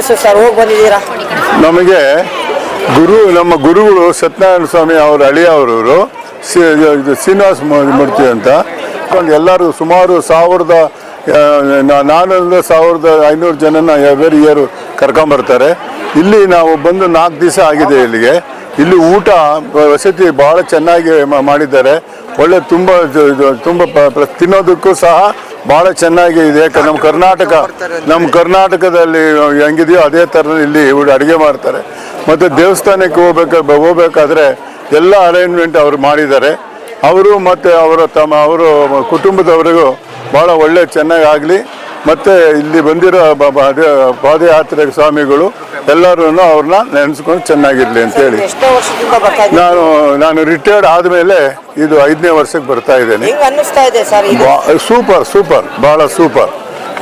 Sir, ಹೋಗಿ ಬಂದಿದ್ದೀರಾ? ನಮಗೆ ಗುರು, ನಮ್ಮ ಗುರುಗಳು ಸತ್ಯನಾರಾಯಣ ಸ್ವಾಮಿ ಅವರ ಅಳಿಯ ಅವರವರು ಶ್ರೀನಿವಾಸ ಮೂರ್ತಿ ಅಂತ. ಎಲ್ಲರೂ ಸುಮಾರು ಸಾವಿರದ ನಾನು ನಾ- ನಾನ್ನೂರಿಂದ ಸಾವಿರದ ಐನೂರು ಜನನ ಎವ್ರಿ ಇಯರ್ ಕರ್ಕೊಂಬರ್ತಾರೆ. ಇಲ್ಲಿ ನಾವು ಬಂದು ನಾಲ್ಕು ದಿವಸ ಆಗಿದೆ ಇಲ್ಲಿಗೆ. ಇಲ್ಲಿ ಊಟ, ವಸತಿ ಬಹಳ ಚೆನ್ನಾಗಿ ಮಾಡಿದ್ದಾರೆ. ಒಳ್ಳೆ ತುಂಬ ತುಂಬ ತಿನ್ನೋದಕ್ಕೂ ಸಹ ಬಹಳ ಚೆನ್ನಾಗಿ ಇದೆ. ನಮ್ಮ ಕರ್ನಾಟಕ, ನಮ್ಮ ಕರ್ನಾಟಕದಲ್ಲಿ ಹೆಂಗಿದೆಯೋ ಅದೇ ಥರ ಇಲ್ಲಿ ಅಡುಗೆ ಮಾಡ್ತಾರೆ. ಮತ್ತು ದೇವಸ್ಥಾನಕ್ಕೆ ಹೋಗ್ಬೇಕು, ಹೋಗ್ಬೇಕಾದ್ರೆ ಎಲ್ಲ ಅರೇಂಜ್ಮೆಂಟ್ ಅವರು ಮಾಡಿದ್ದಾರೆ. ಅವರು ಮತ್ತು ಅವರ ತಮ್ಮ, ಅವರು ಕುಟುಂಬದವರಿಗೂ ಭಾಳ ಒಳ್ಳೆ ಚೆನ್ನಾಗಿ ಆಗಲಿ. ಮತ್ತು ಇಲ್ಲಿ ಬಂದಿರೋ ಪಾದಯಾತ್ರೆ ಸ್ವಾಮಿಗಳು ಎಲ್ಲರೂ ಅವ್ರನ್ನ ನೆನೆಸ್ಕೊಂಡು ಚೆನ್ನಾಗಿರಲಿ ಅಂತೇಳಿ. ಎಷ್ಟೋ ವರ್ಷದಿಂದ ಬರ್ತಾ ಇದ್ದೀವಿ ನಾನು ನಾನು ರಿಟೈರ್ಡ್ ಆದಮೇಲೆ ಇದು ಐದನೇ ವರ್ಷಕ್ಕೆ ಬರ್ತಾ ಇದ್ದೇನೆ. ಹೆಂಗ್ ಅನ್ನಿಸ್ತಾ ಇದೆ ಸರ್ ಇದು? ಸೂಪರ್ ಸೂಪರ್ ಭಾಳ ಸೂಪರ್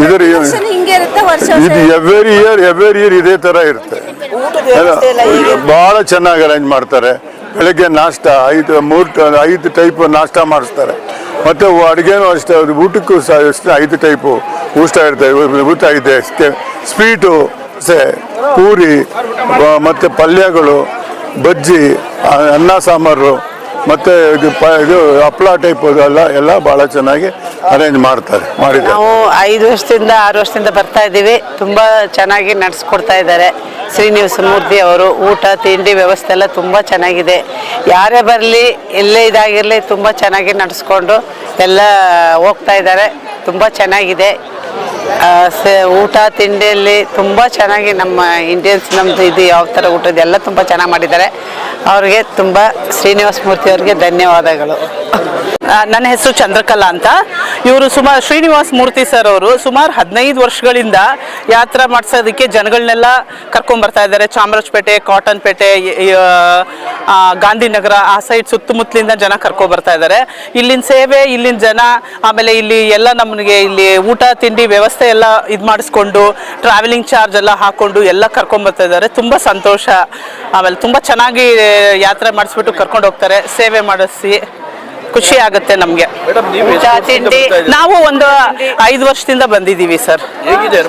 ಇದರ ಹಿಂಗೆ ಇರುತ್ತೆ ವರ್ಷ ಇದು ಎವ್ರಿ ಇಯರ್ ಎವ್ರಿ ಇಯರ್ ಇದೇ ಥರ ಇರುತ್ತೆ. ಊಟದ ವ್ಯವಸ್ಥೆ ಎಲ್ಲ ಹೇಗೆ ಭಾಳ ಚೆನ್ನಾಗಿ ಅರೇಂಜ್ ಮಾಡ್ತಾರೆ. ಬೆಳಗ್ಗೆ ನಾಷ್ಟ ಐದು ಮೂರು ಟ- ಐದು ಟೈಪ್ ನಾಷ್ಟ ಮಾಡಿಸ್ತಾರೆ. ಮತ್ತು ಅಡುಗೆನೂ ಅಷ್ಟೇ ಅದು ಊಟಕ್ಕೂ ಸಹ ಎಷ್ಟು ಐದು ಟೈಪು ಊಟ ಇರ್ತದೆ ಊಟ ಇದೆ ಸ್ವೀಟು ಸೆ ಪೂರಿ ಮತ್ತು ಪಲ್ಯಗಳು, ಬಜ್ಜಿ ಅನ್ನ ಸಾಂಬಾರು, ಮತ್ತು ಇದು ಹಪ್ಳ ಟೈಪ್ ಎಲ್ಲ ಎಲ್ಲ ಭಾಳ ಚೆನ್ನಾಗಿ ಅರೇಂಜ್ ಮಾಡ್ತಾರೆ, ಮಾಡಿದ್ದಾರೆ. ನಾವು ಐದು ವರ್ಷದಿಂದ, ಆರು ವರ್ಷದಿಂದ ಬರ್ತಾ ಇದ್ದೀವಿ. ತುಂಬ ಚೆನ್ನಾಗಿ ನಡೆಸ್ಕೊಡ್ತಾ ಇದ್ದಾರೆ. ಶ್ರೀನಿವಾಸ ಮೂರ್ತಿ ಅವರು, ಊಟ, ತಿಂಡಿ ವ್ಯವಸ್ಥೆ ಎಲ್ಲ ತುಂಬ ಚೆನ್ನಾಗಿದೆ. ಯಾರೇ ಬರಲಿ, ಎಲ್ಲೇ ಇದಾಗಿರಲಿ, ತುಂಬ ಚೆನ್ನಾಗಿ ನಡೆಸ್ಕೊಂಡು ಎಲ್ಲ ಹೋಗ್ತಾ ಇದ್ದಾರೆ. ತುಂಬ ಚೆನ್ನಾಗಿದೆ. ಸ- ಊಟ, ತಿಂಡಿಯಲ್ಲಿ ತುಂಬ ಚೆನ್ನಾಗಿ ನಮ್ಮ ಇಂಡಿಯನ್ಸ್ ನಮ್ಮದು ಇದು ಯಾವ ಥರ ಊಟದ ಎಲ್ಲ ತುಂಬ ಚೆನ್ನಾಗಿ ಮಾಡಿದ್ದಾರೆ. ಅವ್ರಿಗೆ ತುಂಬ ಶ್ರೀನಿವಾಸ ಮೂರ್ತಿ ಅವರಿಗೆ ಧನ್ಯವಾದಗಳು. ನನ್ನ ಹೆಸರು ಚಂದ್ರಕಲಾ ಅಂತ. ಇವರು ಸುಮಾರು ಶ್ರೀನಿವಾಸ್ ಮೂರ್ತಿ ಸರ್ ಅವರು ಸುಮಾರು ಹದಿನೈದು ವರ್ಷಗಳಿಂದ ಯಾತ್ರಾ ಮಾಡಿಸೋದಕ್ಕೆ ಜನಗಳನ್ನೆಲ್ಲ ಕರ್ಕೊಂಡ್ಬರ್ತಾ ಇದ್ದಾರೆ. ಚಾಮರಾಜಪೇಟೆ, ಕಾಟನ್ಪೇಟೆ ಪೇಟೆ ಗಾಂಧಿನಗರ, ಆ ಸೈಡ್ ಸುತ್ತಮುತ್ತಲಿಂದ ಜನ ಕರ್ಕೊಂಡ್ಬರ್ತಾ ಇದ್ದಾರೆ. ಇಲ್ಲಿನ ಸೇವೆ, ಇಲ್ಲಿನ ಜನ, ಆಮೇಲೆ ಇಲ್ಲಿ ಎಲ್ಲ ನಮಗೆ ಇಲ್ಲಿ ಊಟ, ತಿಂಡಿ ವ್ಯವಸ್ಥೆ ಎಲ್ಲ ಇದು ಮಾಡಿಸ್ಕೊಂಡು ಟ್ರಾವೆಲಿಂಗ್ ಚಾರ್ಜ್ ಎಲ್ಲ ಹಾಕೊಂಡು ಎಲ್ಲ ಕರ್ಕೊಂಡ್ಬರ್ತಾ ಇದ್ದಾರೆ. ತುಂಬ ಸಂತೋಷ. ಆಮೇಲೆ ತುಂಬ ಚೆನ್ನಾಗಿ ಯಾತ್ರೆ ಮಾಡಿಸ್ಬಿಟ್ಟು ಕರ್ಕೊಂಡು ಹೋಗ್ತಾರೆ. ಸೇವೆ ಮಾಡಿಸಿ. ಖುಷಿ ಆಗುತ್ತೆ ನಮ್ಗೆ. ಊಟ ತಿಂಡಿ ನಾವು ಒಂದು ಐದು ವರ್ಷದಿಂದ ಬಂದಿದ್ದೀವಿ ಸರ್. ಹೇಗಿದೆ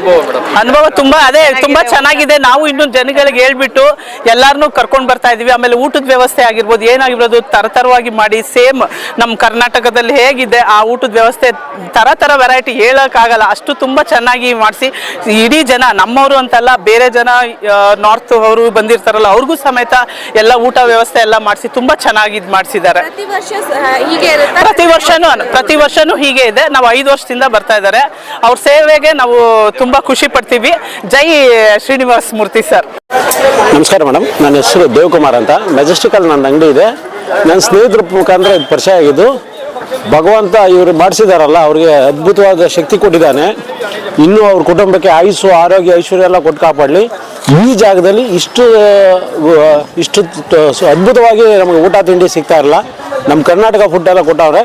ಅನುಭವ ತುಂಬಾ ಅದೇ ತುಂಬಾ ಚೆನ್ನಾಗಿದೆ. ನಾವು ಇನ್ನು ಜನಗಳಿಗೆ ಹೇಳ್ಬಿಟ್ಟು ಎಲ್ಲಾರನ್ನೂ ಕರ್ಕೊಂಡು ಬರ್ತಾ ಇದೀವಿ ಆಮೇಲೆ ಊಟದ ವ್ಯವಸ್ಥೆ ಆಗಿರ್ಬೋದು ಏನಾಗಿರ್ಬೋದು ತರತರವಾಗಿ ಮಾಡಿ ಸೇಮ್ ನಮ್ಮ ಕರ್ನಾಟಕದಲ್ಲಿ ಹೇಗಿದೆ ಆ ಊಟದ ವ್ಯವಸ್ಥೆ ತರ ತರ ವೆರೈಟಿ ಹೇಳೋಕ್ಕಾಗಲ್ಲ ಅಷ್ಟು ತುಂಬಾ ಚೆನ್ನಾಗಿ ಮಾಡಿಸಿ ಇಡೀ ಜನ ನಮ್ಮವರು ಅಂತಲ್ಲ ಬೇರೆ ಜನ ನಾರ್ತ್ ಅವರು ಬಂದಿರ್ತಾರಲ್ಲ ಅವ್ರಿಗೂ ಸಮೇತ ಎಲ್ಲ ಊಟ ವ್ಯವಸ್ಥೆ ಎಲ್ಲ ಮಾಡಿಸಿ ತುಂಬಾ ಚೆನ್ನಾಗಿ ಇದು ಮಾಡಿಸಿದ್ದಾರೆ. ಪ್ರತಿ ವರ್ಷ ಸ- ಹೀಗೆ ಇರುತ್ತೆ. ಪ್ರತಿ ವರ್ಷನೂ ಪ್ರತಿ ವರ್ಷನೂ ಹೀಗೆ ಇದೆ. ನಾವು ಐದು ವರ್ಷದಿಂದ ಬರ್ತಾ ಇದ್ದಾರೆ. ಅವ್ರ ಸೇವೆಗೆ ನಾವು ತುಂಬಾ ಖುಷಿ ಪಡ್ತೀವಿ. ಜೈ ಶ್ರೀನಿವಾಸ್ ಮೂರ್ತಿ ಸರ್. ನಮಸ್ಕಾರ ಮೇಡಮ್. ನನ್ನ ಹೆಸರು ದೇವಕುಮಾರ್ ಅಂತ. ಮೆಜೆಸ್ಟಿಕಲ್ ನನ್ನ ಅಂಗಡಿ ಇದೆ. ನನ್ನ ಸ್ನೇಹಿತರ ಮುಖಾಂತರ ಇದು ಪರಿಚಯ ಆಗಿದ್ದು ಭಗವಂತ ಇವರು ಮಾಡಿಸಿದಾರಲ್ಲ ಅವ್ರಿಗೆ ಅದ್ಭುತವಾದ ಶಕ್ತಿ ಕೊಟ್ಟಿದ್ದಾನೆ. ಇನ್ನೂ ಅವ್ರ ಕುಟುಂಬಕ್ಕೆ ಆಯುಸ್ಸು ಆರೋಗ್ಯ ಐಶ್ವರ್ಯ ಎಲ್ಲ ಕೊಟ್ಟು ಕಾಪಾಡಲಿ. ಈ ಜಾಗದಲ್ಲಿ ಇಷ್ಟು ಇಷ್ಟು ಸು- ಅದ್ಭುತವಾಗಿ ನಮಗೆ ಊಟ ತಿಂಡಿ ಸಿಗ್ತಾ ಇರಲ್ಲ. ನಮ್ಮ ಕರ್ನಾಟಕ ಫುಡ್ ಎಲ್ಲ ಕೊಟ್ಟವ್ರೆ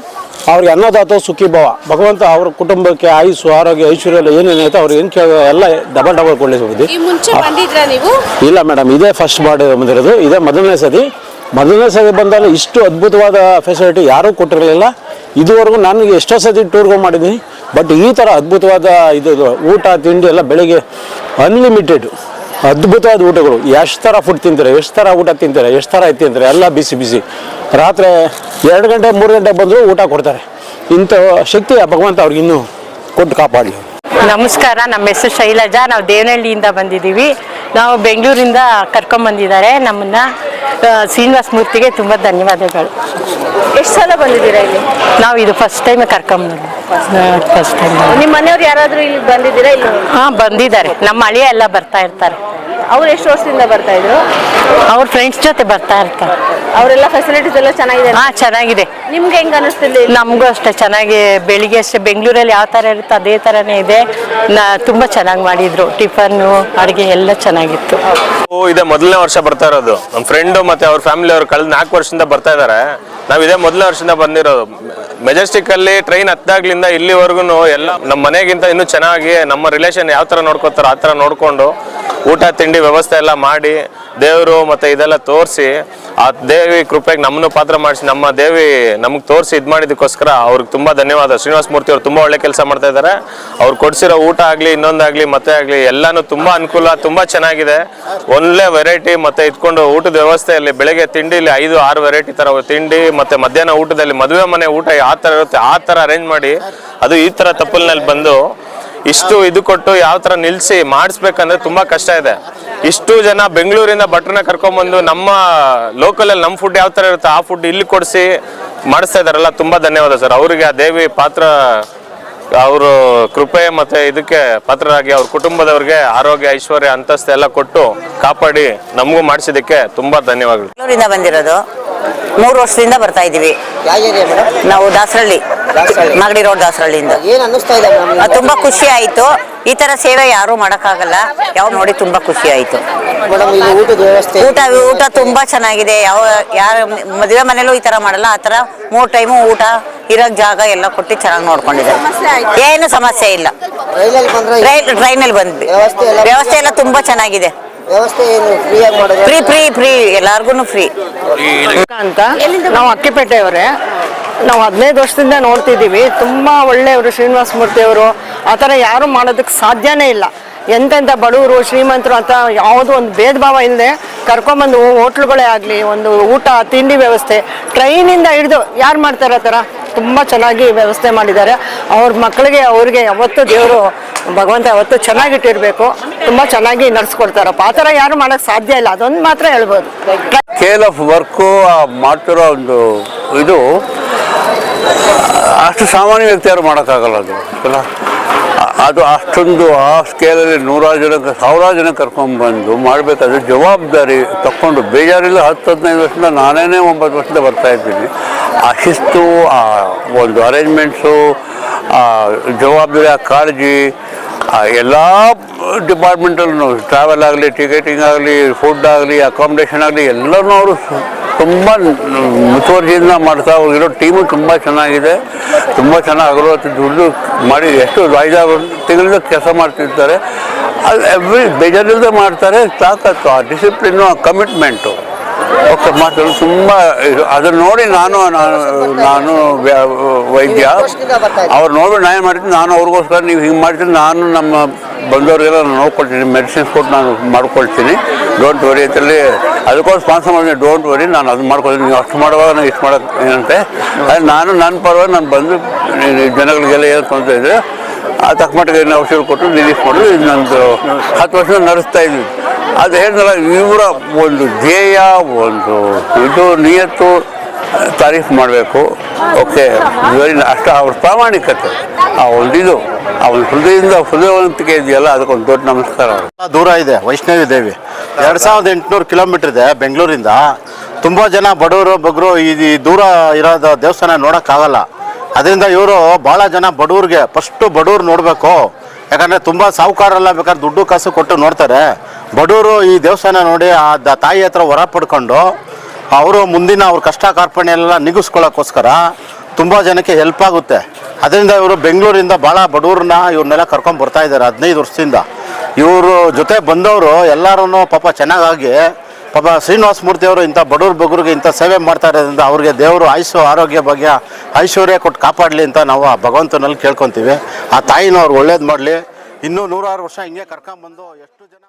ಅವ್ರಿಗೆ ಅನ್ನದಾತ ಸುಖಿ ಭವ. ಭಗವಂತ ಅವ್ರ ಕುಟುಂಬಕ್ಕೆ ಆಯುಸ್ಸು ಆರೋಗ್ಯ ಐಶ್ವರ್ಯ ಎಲ್ಲ ಏನೇನೈತೆ ಅವ್ರಿಗೆ ಏನು ಕೇಳೋ ಎಲ್ಲ ಡಬಲ್ ಡಬಲ್ ಕೊಳ್ಳಿಸ್ಬೋದು ಈ ಮುಂಚೆ ಬಂದಿದ್ರಾ ನೀವು? ಇಲ್ಲ ಮೇಡಮ್ ಇದೇ ಫಸ್ಟ್ ಮಾಡಿ ಬಂದಿರೋದು. ಇದೇ ಮೊದಲನೇ ಸತಿ. ಮೊದಲನೇ ಸತಿ ಬಂದಾಗ ಇಷ್ಟು ಅದ್ಭುತವಾದ ಫೆಸಿಲಿಟಿ ಯಾರೂ ಕೊಟ್ಟಿರಲಿಲ್ಲ. ಇದುವರೆಗೂ ನನಗೆ ಎಷ್ಟೋ ಸತಿ ಟೂರ್ಗೆ ಮಾಡಿದ್ದೀನಿ. ಬಟ್ ಈ ಥರ ಅದ್ಭುತವಾದ ಇದು ಇದು ಊಟ ತಿಂಡಿ ಎಲ್ಲ ಬೆಳಿಗ್ಗೆ ಅನ್ಲಿಮಿಟೆಡ್ ಅದ್ಭುತವಾದ ಊಟಗಳು. ಎಷ್ಟು ಥರ ಫುಡ್ ತಿಂತಾರೆ, ಎಷ್ಟು ಥರ ಊಟ ತಿಂತಾರೆ, ಎಷ್ಟು ಥರ ತಿಂತಾರೆ, ಎಲ್ಲ ಬಿಸಿ ಬಿಸಿ. ರಾತ್ರಿ ಎರಡು ಗಂಟೆ, ಮೂರು ಗಂಟೆ ಬಂದರೂ ಊಟ ಕೊಡ್ತಾರೆ. ಇಂಥ ಶಕ್ತಿ ಭಗವಂತ ಅವ್ರಿಗೆ ಇನ್ನೂ ಕೊಟ್ಟು ಕಾಪಾಡಲಿ. ನಮಸ್ಕಾರ, ನಮ್ಮ ಹೆಸರು ಶೈಲಜಾ. ನಾವು ದೇವನಹಳ್ಳಿಯಿಂದ ಬಂದಿದ್ದೀವಿ. ನಾವು ಬೆಂಗಳೂರಿಂದ ಕರ್ಕೊಂಬಂದಿದ್ದಾರೆ ನಮ್ಮನ್ನ. ಶ್ರೀನಿವಾಸ ಮೂರ್ತಿಗೆ ತುಂಬ ಧನ್ಯವಾದಗಳು. ಎಷ್ಟು ಸಲ ಬಂದಿದ್ದೀರಾ ಇಲ್ಲಿ? ನಾವು ಇದು ಫಸ್ಟ್ ಟೈಮ್ ಕರ್ಕೊಂಬಂದಿದ್ವಿ ಫಸ್ಟ್ ಟೈಮ್ ನಿಮ್ಮ ಮನೆಯವ್ರು ಯಾರಾದರೂ ಇಲ್ಲಿ ಬಂದಿದ್ದೀರಾ ಇಲ್ಲಿ ಹಾಂ ಬಂದಿದ್ದಾರೆ. ನಮ್ಮ ಅಳಿಯ ಎಲ್ಲ ಬರ್ತಾ ಇರ್ತಾರೆ. ಅವ್ರು ಎಷ್ಟು ವರ್ಷದಿಂದ ಬರ್ತಾ ಇದ್ರು? ಅವ್ರ ಫ್ರೆಂಡ್ಸ್ ಜೊತೆ ಬರ್ತಾ ಇರ್ತಾರೆ. ಅವರೆಲ್ಲ ಫೆಸಿಲಿಟೀಸ್ ಎಲ್ಲ ಚೆನ್ನಾಗಿದೆ ಹಾ ಚೆನ್ನಾಗಿದೆ. ನಿಮ್ಗೆ ಹೆಂಗ್ ಅನಿಸ್ತಿಲ್ಲ ಇಲ್ಲಿ? ನಮಗೂ ಅಷ್ಟೇ ಚೆನ್ನಾಗಿ ಬೆಳಿಗ್ಗೆ ಅಷ್ಟೇ ಬೆಂಗಳೂರಲ್ಲಿ ಯಾವ ಥರ ಇರುತ್ತೆ ಅದೇ ಥರನೇ ಇದೆ. ನಾ ತುಂಬ ಚೆನ್ನಾಗಿ ಮಾಡಿದ್ರು. ಟಿಫನ್ನು ಅಡುಗೆ ಎಲ್ಲ ಚೆನ್ನಾಗಿತ್ತು. ಓ ಇದೇ ಮೊದಲನೇ ವರ್ಷ ಬರ್ತಾ ಇರೋದು. ನಮ್ಮ ಫ್ರೆಂಡು ಮತ್ತೆ ಅವ್ರ ಫ್ಯಾಮಿಲಿ ಅವರು ಕಳೆದ ನಾಲ್ಕು ವರ್ಷದಿಂದ ಬರ್ತಾ ಇದ್ದಾರೆ ನಾವು ಇದೇ ಮೊದಲ ವರ್ಷದಿಂದ ಬಂದಿರೋದು. ಮೆಜೆಸ್ಟಿಕ್ ಅಲ್ಲಿ ಟ್ರೈನ್ ಹತ್ತಾಗ್ಲಿಂದ ಇಲ್ಲಿವರೆಗೂ ಎಲ್ಲ ನಮ್ಮ ಮನೆಗಿಂತ ಇನ್ನೂ ಚೆನ್ನಾಗಿ ನಮ್ಮ ರಿಲೇಷನ್ ಯಾವ ತರ ನೋಡ್ಕೋತಾರೋ ಆ ತರ ನೋಡ್ಕೊಂಡು ಊಟ, ತಿಂಡಿ ವ್ಯವಸ್ಥೆ ಎಲ್ಲ ಮಾಡಿ ದೇವರು ಮತ್ತೆ ಇದೆಲ್ಲ ತೋರಿಸಿ, ಆ ದೇವಿ ಕೃಪೆಗೆ ನಮ್ಮನ್ನು ಪಾತ್ರ ಮಾಡಿಸಿ, ನಮ್ಮ ದೇವಿ ನಮಗೆ ತೋರಿಸಿ ಇದು ಮಾಡಿದ್ದಕ್ಕೋಸ್ಕರ ಅವ್ರಿಗೆ ತುಂಬ ಧನ್ಯವಾದ. ಶ್ರೀನಿವಾಸ ಮೂರ್ತಿ ಅವರು ತುಂಬ ಒಳ್ಳೆ ಕೆಲಸ ಮಾಡ್ತಾ ಇದ್ದಾರೆ ಅವ್ರು ಕೊಡಿಸಿರೋ ಊಟ ಆಗಲಿ, ಇನ್ನೊಂದಾಗಲಿ, ಮತ್ತೆ ಆಗಲಿ, ಎಲ್ಲನೂ ತುಂಬ ಅನುಕೂಲ, ತುಂಬ ಚೆನ್ನಾಗಿದೆ. ಒಳ್ಳೆ ವೆರೈಟಿ ಮತ್ತೆ ಇಟ್ಕೊಂಡು ಊಟದ ವ್ಯವಸ್ಥೆಯಲ್ಲಿ ಬೆಳಗ್ಗೆ ತಿಂಡಿಲಿ ಐದು, ಆರು ವೆರೈಟಿ ಥರ ತಿಂಡಿ ಮತ್ತೆ ಮಧ್ಯಾಹ್ನ ಊಟದಲ್ಲಿ ಮದುವೆ ಮನೆ ಊಟ ಆ ಥರ ಇರುತ್ತೆ, ಆ ಥರ ಅರೇಂಜ್ ಮಾಡಿ, ಅದು ಈ ಥರ ತಪ್ಪಲಿನಲ್ಲಿ ಬಂದು ಇಷ್ಟು ಇದು ಕೊಟ್ಟು ಯಾವ ತರ ನಿಲ್ಸಿ ಮಾಡಿಸ್ಬೇಕಂದ್ರೆ ತುಂಬಾ ಕಷ್ಟ ಇದೆ. ಇಷ್ಟು ಜನ ಬೆಂಗಳೂರಿಂದ ಭಟ್ರನ್ನ ಕರ್ಕೊಂಬಂದು ನಮ್ಮ ಲೋಕಲ್ ಅಲ್ಲಿ ನಮ್ಮ ಫುಡ್ ಯಾವ ತರ ಇರುತ್ತೆ ಆ ಫುಡ್ ಇಲ್ಲಿ ಕೊಡಿಸಿ ಮಾಡಿಸ್ತಾ ಇದಾರಲ್ಲ, ತುಂಬಾ ಧನ್ಯವಾದ ಸರ್. ಅವರಿಗೆ ಆ ದೇವಿ ಪಾತ್ರ ಅವರು ಕೃಪೆ ಮತ್ತೆ ಇದಕ್ಕೆ ಪಾತ್ರರಾಗಿ ಅವ್ರ ಕುಟುಂಬದವ್ರಿಗೆ ಆರೋಗ್ಯ ಐಶ್ವರ್ಯ ಅಂತಸ್ತು ಎಲ್ಲ ಕೊಟ್ಟು ಕಾಪಾಡಿ ನಮಗೂ ಮಾಡಿಸಿದ್ದಕ್ಕೆ ತುಂಬಾ ಧನ್ಯವಾದಗಳು. ಬೆಂಗಳೂರಿಂದ ಬಂದಿರೋದು. ಮೂರು ವರ್ಷದಿಂದ ಬರ್ತಾ ಏರಿಯಾ ನಾವು ದಾಸರಳ್ಳಿ. ಮಾಗಡಿ ರೋಡ್ ದಾಸರಳ್ಳಿಯಿಂದ. ಏನ್ ಅನ್ನಿಸ್ತಾ ಇದೆ ಮೇಡಮ್ ಅದು ತುಂಬಾ ಖುಷಿ ಆಯ್ತು. ಈ ತರ ಸೇವೆ ಯಾರು ಮಾಡಕ್ಕಾಗಲ್ಲ. ಯಾವ ನೋಡಿ ತುಂಬಾ ಖುಷಿ ಆಯ್ತು. ಮೇಡಮ್ ಇಲ್ಲಿ ಊಟದ ವ್ಯವಸ್ಥೆ ಊಟ ಊಟ ತುಂಬಾ ಚೆನ್ನಾಗಿದೆ. ಯಾವ ಯಾರ ಮದುವೆ ಮನೇಲೂ ಈ ತರ ಮಾಡಲ್ಲ. ಆ ತರ ಮೂರ್ ಟೈಮು ಊಟ ಇರೋಕ್ ಜಾಗ ಎಲ್ಲ ಕೊಟ್ಟು ಚೆನ್ನಾಗಿ ನೋಡ್ಕೊಂಡಿದ್ದಾರೆ. ಏನು ಸಮಸ್ಯೆ ಇಲ್ಲ. ಟ್ರೈನಲ್ಲಿ ಬಂದ್ವಿ. ವ್ಯವಸ್ಥೆ ಎಲ್ಲ- ವ್ಯವಸ್ಥೆ ಎಲ್ಲ ತುಂಬಾ ಚೆನ್ನಾಗಿದೆ. ವ್ಯವಸ್ಥೆ ಏನು ಫ್ರೀಯಾಗಿ ಮಾಡಿದ್ರೆ? ಫ್ರೀ ಫ್ರೀ ಫ್ರೀ ಎಲ್ಲಾರ್ಗು ಫ್ರೀ ಅಂತ ನಾವು ಅಕ್ಕಿಪೇಟೆಯವರೇ. ನಾವು ಹದಿನೈದು ವರ್ಷದಿಂದ ನೋಡ್ತಿದ್ದೀವಿ. ತುಂಬ ಒಳ್ಳೆಯವರು ಶ್ರೀನಿವಾಸ ಮೂರ್ತಿ ಅವರು. ಆ ಥರ ಯಾರು ಮಾಡೋದಕ್ಕೆ ಸಾಧ್ಯನೇ ಇಲ್ಲ. ಎಂತೆಂಥ ಬಡವರು ಶ್ರೀಮಂತರು ಅಂತ ಯಾವುದೋ ಒಂದು ಭೇದ ಭಾವ ಇಲ್ಲದೆ ಕರ್ಕೊಂಬಂದು ಹೋಟ್ಲುಗಳೇ ಆಗಲಿ ಒಂದು ಊಟ ತಿಂಡಿ ವ್ಯವಸ್ಥೆ ಟ್ರೈನಿಂದ ಹಿಡಿದು ಯಾರು ಮಾಡ್ತಾರೆ ಆ ಥರ? ತುಂಬ ಚೆನ್ನಾಗಿ ವ್ಯವಸ್ಥೆ ಮಾಡಿದ್ದಾರೆ. ಅವ್ರ ಮಕ್ಕಳಿಗೆ, ಅವ್ರಿಗೆ ಯಾವತ್ತು ದೇವರು, ಭಗವಂತ ಯಾವತ್ತು ಚೆನ್ನಾಗಿಟ್ಟಿರಬೇಕು. ತುಂಬ ಚೆನ್ನಾಗಿ ನಡ್ಸ್ಕೊಡ್ತಾರಪ್ಪ. ಆ ಥರ ಯಾರು ಮಾಡೋಕ್ಕೆ ಸಾಧ್ಯ ಇಲ್ಲ. ಅದೊಂದು ಮಾತ್ರ ಹೇಳ್ಬೋದು. ಸ್ಕೇಲ್ ಆಫ್ ವರ್ಕು ಮಾಡ್ತಿರೋ ಒಂದು ಇದು, ಅಷ್ಟು ಸಾಮಾನ್ಯ ವ್ಯಕ್ತಿ ಯಾರು ಮಾಡೋಕ್ಕಾಗಲ್ಲ ಅದು ಅದು ಅಷ್ಟೊಂದು ಆ ಸ್ಕೇಲಲ್ಲಿ ನೂರಾರು ಜನ, ಸಾವಿರಾರು ಜನ ಕರ್ಕೊಂಡ್ಬಂದು ಮಾಡಬೇಕಾದ್ರೆ ಜವಾಬ್ದಾರಿ ತಕ್ಕೊಂಡು ಬೇಜಾರಿಲ್ಲ ಹತ್ತು ಹದಿನೈದು ವರ್ಷದಿಂದ ನಾನೇನೇ ಒಂಬತ್ತು ವರ್ಷದಿಂದ ಬರ್ತಾ ಇದ್ದೀನಿ. ಆ ಶಿಸ್ತು ಆ, ಒಂದು ಅರೇಂಜ್ಮೆಂಟ್ಸು ಆ, ಜವಾಬ್ದಾರಿ, ಆ ಕಾಳಜಿ ಎಲ್ಲ ಡಿಪಾರ್ಟ್ಮೆಂಟಲ್ಲೂ ಟ್ರಾವೆಲ್ ಆಗಲಿ ಟಿಕೆಟಿಂಗ್ ಆಗಲಿ ಫುಡ್ ಆಗಲಿ ಅಕಾಮಿಡೇಷನ್ ಆಗಲಿ, ಎಲ್ಲನೂ ಅವರು ತುಂಬ ಮುತುವರ್ಜಿಯಿಂದ ಮಾಡ್ತಾ ಇರೋ ಟೀಮು ತುಂಬ ಚೆನ್ನಾಗಿದೆ. ತುಂಬ ಚೆನ್ನಾಗಿ ಹಗಲು ದುಡ್ಡು ಮಾಡಿ ಎಷ್ಟು ಐದಾರು ತಿಂಗಳಿಂದ ಕೆಲಸ ಮಾಡ್ತಿರ್ತಾರೆ. ಅದು ಎವ್ರಿ ಬೇಜಾರಿಲ್ಲದೆ ಮಾಡ್ತಾರೆ. ತಾಕತ್ತು ಆ ಡಿಸಿಪ್ಲಿನ್ನು ಆ ಕಮಿಟ್ಮೆಂಟು ಓಕೆ ಮಾತಾಡೋದು ತುಂಬ ಇದು. ಅದನ್ನು ನೋಡಿ ನಾನು ನಾನು ವೈದ್ಯ. ಅವ್ರು ನೋಡಿ ನಾನು ಏನು ಮಾಡ್ತೀನಿ ನಾನು ಅವ್ರಿಗೋಸ್ಕರ ನೀವು ಹಿಂಗೆ ಮಾಡಿದ್ರೆ ನಾನು ನಮ್ಮ ಬಂದವರಿಗೆಲ್ಲ ನಾನು ನೋಡ್ಕೊಳ್ತೀನಿ ಮೆಡಿಸಿನ್ಸ್ ಕೊಟ್ಟು ನಾನು ಮಾಡ್ಕೊಳ್ತೀನಿ. ಡೋಂಟ್ ವರಿ ಅಂತೇಳಿ ಅದಕ್ಕೋಸ್ಕರ ಸ್ಪಾನ್ಸರ್ ಮಾಡಿದ್ದೀನಿ ಡೋಂಟ್ ವರಿ ನಾನು ಅದು ಮಾಡ್ಕೊಳ್ತೀನಿ. ನೀವು ಅಷ್ಟು ಮಾಡುವಾಗ ನಾನು ಇಷ್ಟು ಮಾಡೋದು ಏನಂತೆ? ಅದು ನಾನು ನನ್ನ ಪರವಾಗಿ ನಾನು ಬಂದು ಜನಗಳಿಗೆಲ್ಲ ಏನು ತೊಂದರೆ ಇದ್ದರೆ ಆ ತಕ್ಕ ಮಟ್ಟಿಗೆ ಏನು ಔಷಧಿ ಕೊಟ್ಟು ರಿಲೀಫ್ ಮಾಡೋದು ಇದು ನಂದು ಹತ್ತು ವರ್ಷ ನಡೆಸ್ತಾ ಇದ್ವಿ. ಅದು ಹೇಳಿದ್ರೆ ಇವರ ಒಂದು ಧ್ಯೇಯ, ಒಂದು ಇದು ನಿಯತ್ತು ತಾರೀಫ್ ಮಾಡಬೇಕು. ಓಕೆ ವೆರಿ ಅಷ್ಟು ಅವ್ರ ಪ್ರಾಮಾಣಿಕತೆ, ಆ ಒಂದು ಇದು ಆ ಹೃದಯದಿಂದ ಹೃದಯವಂತಿಕೆ ಇದೆಯಲ್ಲ, ಅದಕ್ಕೊಂದು ದೊಡ್ಡ ನಮಸ್ಕಾರ. ದೂರ ಇದೆ, ವೈಷ್ಣವಿ ದೇವಿ. ಎರಡು ಸಾವಿರದ ಎಂಟುನೂರು ಕಿಲೋಮೀಟ್ರ್ ಇದೆ ಬೆಂಗಳೂರಿಂದ. ತುಂಬ ಜನ ಬಡವರು, ಬಗ್ರು ಈ ದೂರ ಇರೋದ ದೇವಸ್ಥಾನ ನೋಡೋಕ್ಕಾಗಲ್ಲ. ಅದರಿಂದ ಇವರು ಭಾಳ ಜನ ಬಡವ್ರಿಗೆ ಫಸ್ಟು ಬಡವ್ರು ನೋಡಬೇಕು. ಯಾಕಂದರೆ ತುಂಬ ಸಾಹುಕಾರೆಲ್ಲ ಬೇಕಾದ್ರೆ ದುಡ್ಡು ಕಾಸು ಕೊಟ್ಟು ನೋಡ್ತಾರೆ. ಬಡವರು ಈ ದೇವಸ್ಥಾನ ನೋಡಿ ಆ ತಾಯಿ ಹತ್ರ ಹೊರ ಪಡ್ಕೊಂಡು ಅವರು ಮುಂದಿನ ಅವ್ರ ಕಷ್ಟ ಕಾರ್ಪಣ್ಯ ಎಲ್ಲ ನಿಗಿಸ್ಕೊಳ್ಳೋಕ್ಕೋಸ್ಕರ ತುಂಬ ಜನಕ್ಕೆ ಹೆಲ್ಪ್ ಆಗುತ್ತೆ. ಅದರಿಂದ ಇವರು ಬೆಂಗಳೂರಿಂದ ಭಾಳ ಬಡವ್ರನ್ನ ಇವ್ರನ್ನೆಲ್ಲ ಕರ್ಕೊಂಡು ಬರ್ತಾ ಇದ್ದಾರೆ ಹದಿನೈದು ವರ್ಷದಿಂದ. ಇವರು ಜೊತೆ ಬಂದವರು ಎಲ್ಲರೂ ಪಾಪ ಚೆನ್ನಾಗಾಗಿ ಪಾಪ ಶ್ರೀನಿವಾಸ ಮೂರ್ತಿಯವರು ಇಂಥ ಬಡವ್ರ ಬಗ್ರಿಗೆ ಇಂಥ ಸೇವೆ ಮಾಡ್ತಾ ಇರೋದ್ರಿಂದ ಅವ್ರಿಗೆ ದೇವರು ಆಯುಸ್ಸು, ಆರೋಗ್ಯ ಬಗ್ಗೆ ಐಶ್ವರ್ಯ ಕೊಟ್ಟು ಕಾಪಾಡಲಿ ಅಂತ ನಾವು ಆ ಭಗವಂತನಲ್ಲಿ ಕೇಳ್ಕೊತೀವಿ. ಆ ತಾಯಿನೂ ಅವ್ರು ಒಳ್ಳೇದು ಮಾಡಲಿ. ಇನ್ನೂ ನೂರಾರು ವರ್ಷ ಹಿಂಗೆ ಕರ್ಕೊಂಬಂದು ಎಷ್ಟು ಜನ